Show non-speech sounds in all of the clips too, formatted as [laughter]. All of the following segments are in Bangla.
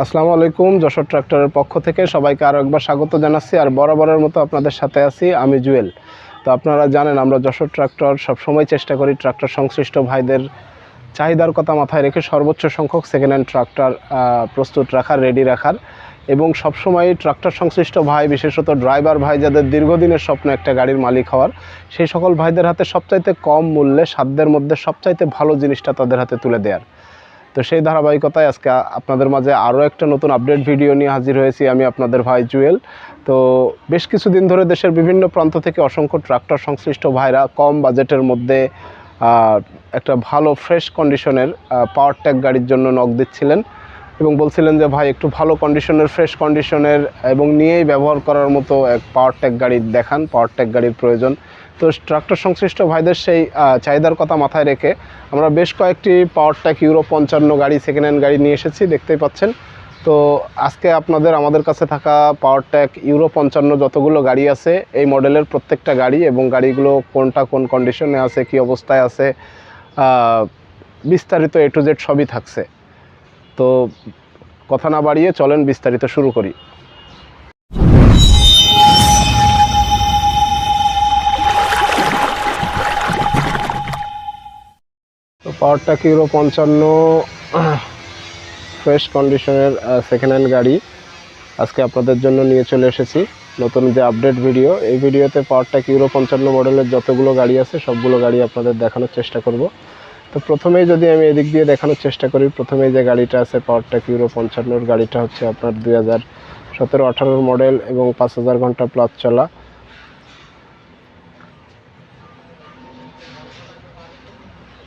আসসালামু আলাইকুম, যশোর ট্রাক্টরের পক্ষ থেকে সবাইকে আরও একবার স্বাগত জানাচ্ছি আর বরাবরের মতো আপনাদের সাথে আছি আমি জুয়েল। তো আপনারা জানেন আমরা যশোর ট্রাক্টর সবসময় চেষ্টা করি ট্রাক্টর সংশ্লিষ্ট ভাইদের চাহিদার কথা মাথায় রেখে সর্বোচ্চ সংখ্যক সেকেন্ড হ্যান্ড ট্রাক্টর প্রস্তুত রাখার রেডি রাখার এবং সবসময় ট্রাক্টর সংশ্লিষ্ট ভাই, বিশেষত ড্রাইভার ভাই যাদের দীর্ঘদিনের স্বপ্ন একটা গাড়ির মালিক হওয়ার, সেই সকল ভাইদের হাতে সবচাইতে কম মূল্যে, সাধ্যের মধ্যে সবচাইতে ভালো জিনিসটা তাদের হাতে তুলে দেওয়ার তো সেই ধারাবাহিকতায় আজকে আপনাদের মাঝে আরও একটা নতুন আপডেট ভিডিও নিয়ে হাজির হয়েছি আমি আপনাদের ভাই জুয়েল। তো বেশ কিছুদিন ধরে দেশের বিভিন্ন প্রান্ত থেকে অসংখ্য ট্রাক্টর সংশ্লিষ্ট ভাইরা কম বাজেটের মধ্যে একটা ভালো ফ্রেশ কন্ডিশনের পাওয়ার ট্যাগ গাড়ির জন্য নখ দিচ্ছিলেন এবং বলছিলেন যে, ভাই, একটু ভালো কন্ডিশনের ফ্রেশ কন্ডিশনের এবং নিয়েই ব্যবহার করার মতো এক পাওয়ার ট্যাগ গাড়ি দেখান পাওয়ার ট্যাগ গাড়ির প্রয়োজন। তো ট্রাক্টর সংশ্লিষ্ট ভাইদের সেই চাহিদার কথা মাথায় রেখে আমরা বেশ কয়েকটি পাওয়ার ট্যাক ইউরো পঞ্চান্ন গাড়ি সেকেন্ড হ্যান্ড গাড়ি নিয়ে এসেছি, দেখতেই পাচ্ছেন। তো আজকে আপনাদের, আমাদের কাছে থাকা পাওয়ার ট্যাক ইউরো পঞ্চান্ন যতগুলো গাড়ি আছে, এই মডেলের প্রত্যেকটা গাড়ি এবং গাড়িগুলো কোনটা কোন কন্ডিশনে আছে, কি অবস্থায় আছে বিস্তারিত এ টু জেড সবই থাকছে। তো কথা না বাড়িয়ে চলেন বিস্তারিত শুরু করি। পাওয়ারটা ইউরো পঞ্চান্ন ফ্রেশ কন্ডিশনের সেকেন্ড হ্যান্ড গাড়ি। আজকে আপনাদের জন্য নিয়ে চলে এসেছি নতুন যে আপডেট ভিডিও এই ভিডিওতে পাওয়ারটা ইউরো পঞ্চান্ন মডেলের যতগুলো গাড়ি আছে, সবগুলো গাড়ি আপনাদের দেখানোর চেষ্টা করব। তো প্রথমেই যদি আমি এদিক দিয়ে দেখানোর চেষ্টা করি, প্রথমেই যে গাড়িটা আছে, পাওয়ারটা ইউরো পঞ্চান্নর গাড়িটা হচ্ছে আপনার দুই হাজার সতেরো আঠারোর মডেল এবং পাঁচ হাজার ঘণ্টা প্লাস চলা।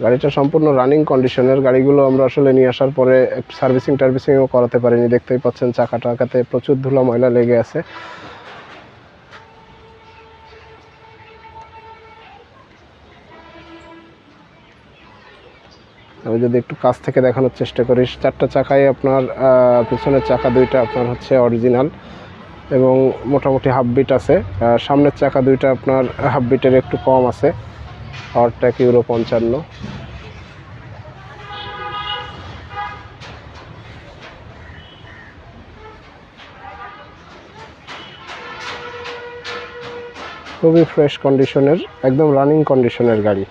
গাড়িটা সম্পূর্ণ রানিং কন্ডিশনের গাড়িগুলো আমরা আসলে নিয়ে আসার পরে সার্ভিসিং টার্ভিসিংও করাতে পারিনি। দেখতেই পাচ্ছেন, চাকা টাকাতে প্রচুর ধুলা ময়লা লেগে আছে। আমি যদি একটু কাছ থেকে দেখানোর চেষ্টা করি, চারটা চাকাই আপনার পিছনের চাকা দুইটা আপনার হচ্ছে অরিজিনাল এবং মোটামুটি হাফ বিট আছে সামনের চাকা দুইটা আপনার হাফ বিটের একটু কম আছে। পাওয়ারট্যাক ইউরো পঞ্চান্ন। খুবই ফ্রেশ কন্ডিশনের একদম রানিং কন্ডিশনের গাড়ি।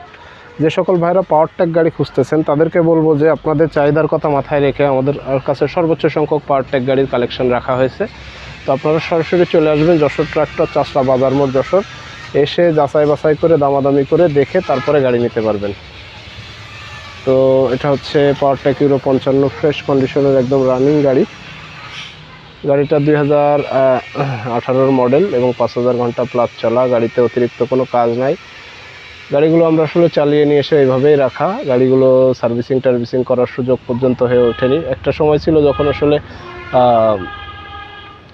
যে সকল ভাইরা পাওয়ার ট্যাগ গাড়ি খুঁজতেছেন, তাদেরকে বলব যে আপনাদের চাহিদার কথা মাথায় রেখে আমাদের কাছে সর্বোচ্চ সংখ্যক পাওয়ার ট্যাগ গাড়ির কালেকশন রাখা হয়েছে। তো আপনারা সরাসরি চলে আসবেন যশোর ট্রাক্টর চাষরা বাজার মোড় যশোর। এসে যাচাই বাছাই করে, দামাদামি করে দেখে তারপরে গাড়ি নিতে পারবেন। তো এটা হচ্ছে পাওয়ার ট্যাগ ইউরো পঞ্চান্ন ফ্রেশ কন্ডিশনের একদম রানিং গাড়ি। গাড়িটা দুই হাজার আঠারোর মডেল এবং পাঁচ হাজার ঘণ্টা প্লাস চলা। গাড়িতে অতিরিক্ত কোনো কাজ নাই। গাড়িগুলো আমরা আসলে চালিয়ে নিয়ে এসে এইভাবেই রাখা। গাড়িগুলো সার্ভিসিং টার্ভিসিং করার সুযোগ পর্যন্ত হয়ে ওঠেনি। একটা সময় ছিল যখন আসলে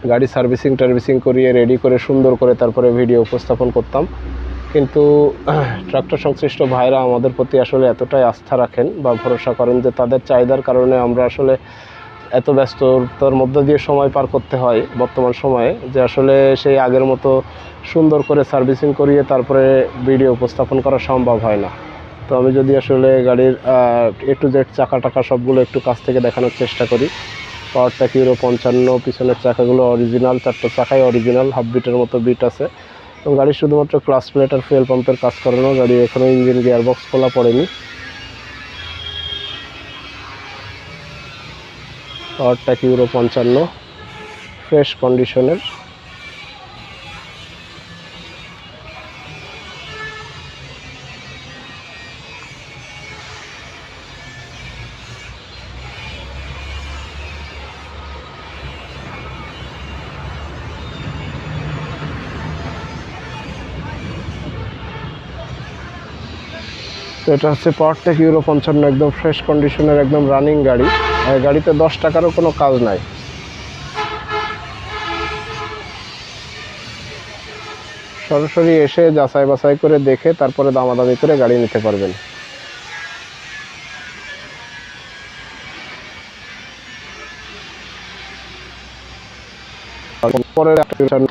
গাড়ি সার্ভিসিং টার্ভিসিং করিয়ে রেডি করে সুন্দর করে তারপরে ভিডিও উপস্থাপন করতাম। কিন্তু [clears throat] ট্রাক্টর সংশ্লিষ্ট ভাইরা আমাদের প্রতি আসলে এতটাই আস্থা রাখেন বা ভরসা করেন যে তাদের চাহিদার কারণে আমরা আসলে এত ব্যস্ততার মধ্য দিয়ে সময় পার করতে হয় বর্তমান সময়ে, যে আসলে সেই আগের মতো সুন্দর করে সার্ভিসিং করিয়ে তারপরে ভিডিও উপস্থাপন করা সম্ভব হয় না। তো আমি যদি আসলে গাড়ির এ টু জেড চাকা টাকা সবগুলো একটু কাছ থেকে দেখানোর চেষ্টা করি। পাওয়ারটা কিউরো পঞ্চান্ন, পিছনের চাকাগুলো অরিজিনাল চারটে চাকাই অরিজিনাল হাফ বিটের মতো বিট আছে। এবং গাড়ির শুধুমাত্র ক্লাস প্লেট আর ফুয়েল পাম্পের কাজ করানো গাড়ি এখনও ইঞ্জিন গিয়ারবক্স খোলা পড়েনি। পাওয়ারটা ইউরো পঞ্চান্ন ফ্রেশ কন্ডিশনের তো এটা হচ্ছে পাওয়ারটেক ইউরো পঞ্চান্ন, একদম ফ্রেশ কন্ডিশনের একদম রানিং গাড়ি। গাড়িতে দশ টাকারও কোনো কাজ নাই। সরাসরি এসে যাচাই বাছাই করে দেখে তারপরে দামাদামি করে গাড়ি নিতে পারবেন। পরের একটা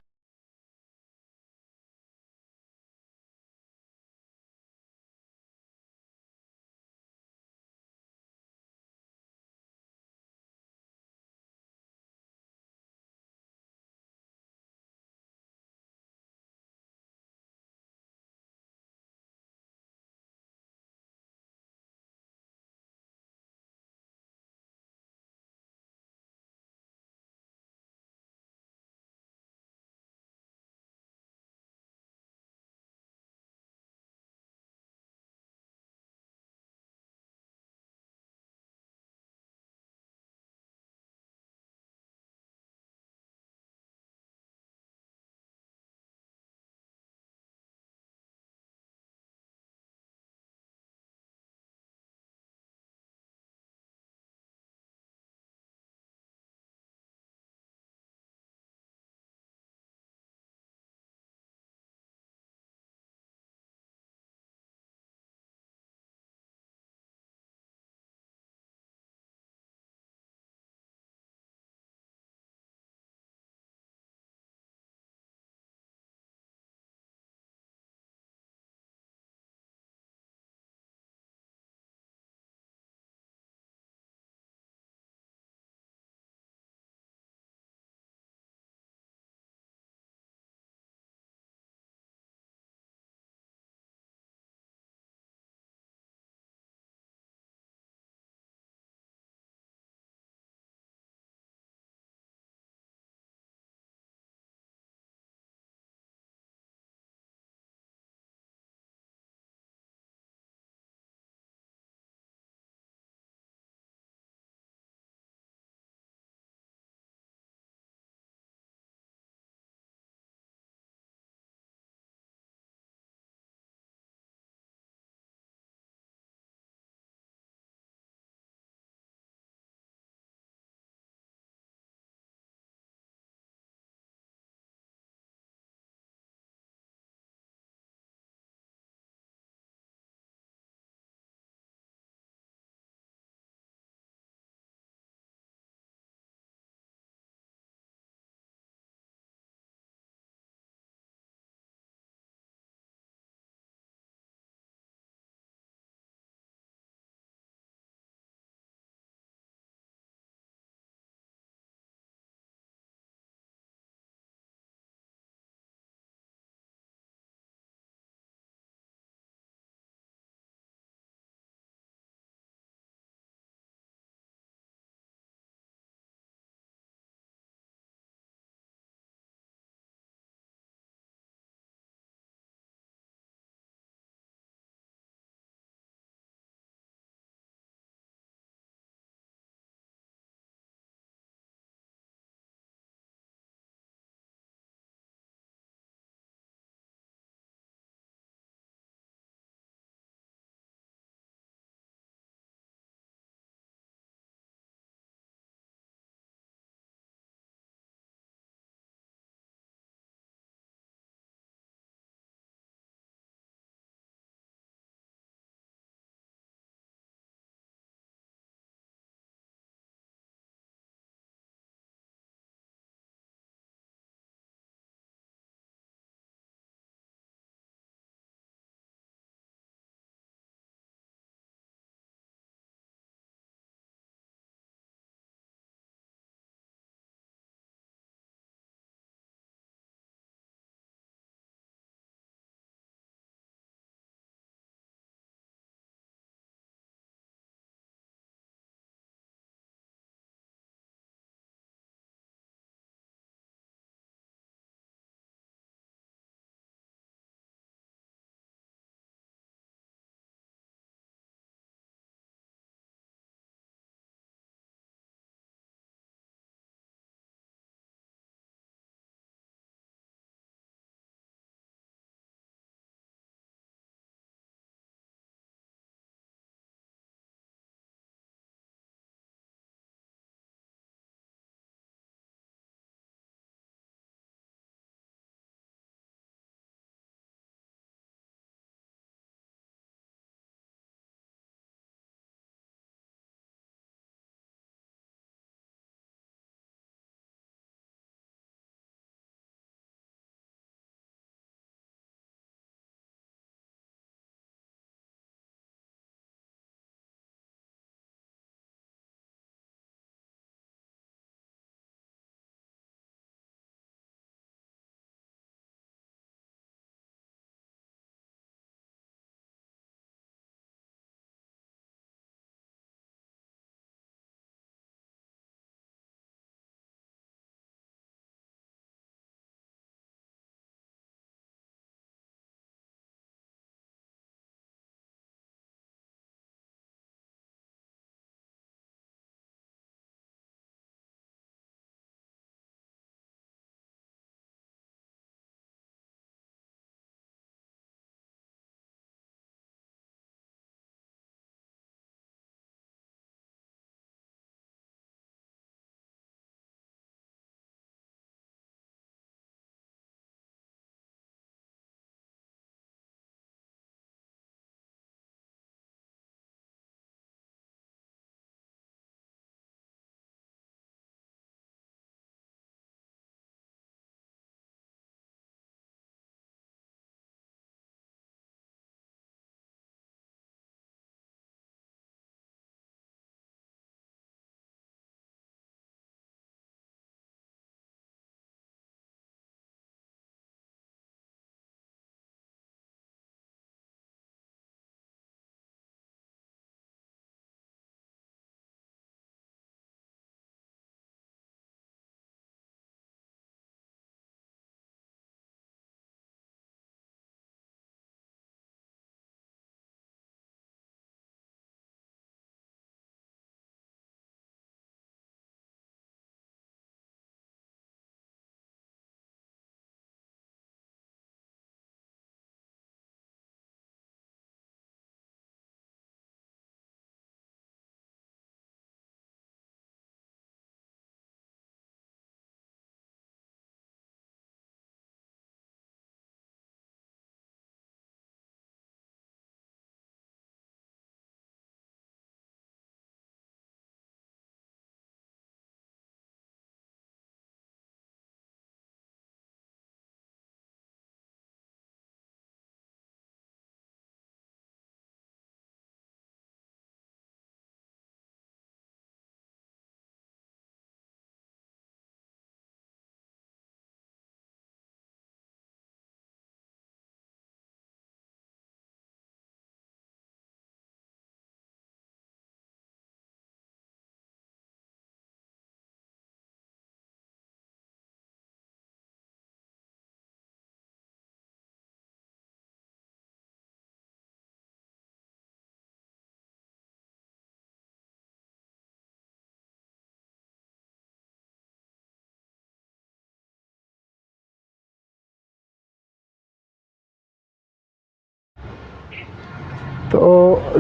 তো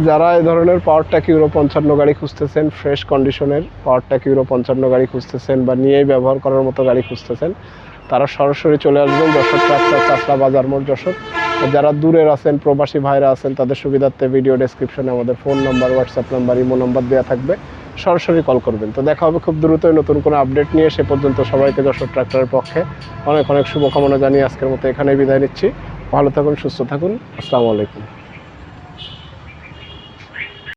যারা এই ধরনের পাওয়ার ট্যাক ইউরো পঞ্চান্ন গাড়ি খুঁজতেছেন, ফ্রেশ কন্ডিশনের পাওয়ার ট্যাক ইউরো পঞ্চান্ন গাড়ি খুঁজতেছেন বা নিয়েই ব্যবহার করার মতো গাড়ি খুঁজতেছেন, তারা সরাসরি চলে আসবেন যশোর ট্রাক্টর চাষলা বাজার মোড় যশোর। যারা দূরের আছেন, প্রবাসী ভাইরা আছেন, তাদের সুবিধার্থে ভিডিও ডেসক্রিপশনে আমাদের phone number WhatsApp number, imo number দেওয়া থাকবে। সরাসরি কল করবেন। তো দেখা হবে খুব দ্রুতই নতুন কোনো আপডেট নিয়ে। সে পর্যন্ত সবাইকে যশোর ট্রাক্টরের পক্ষে অনেক অনেক শুভকামনা জানিয়ে আজকের মতো এখানেই বিদায় নিচ্ছি। ভালো থাকুন, সুস্থ থাকুন। আসসালামু আলাইকুম।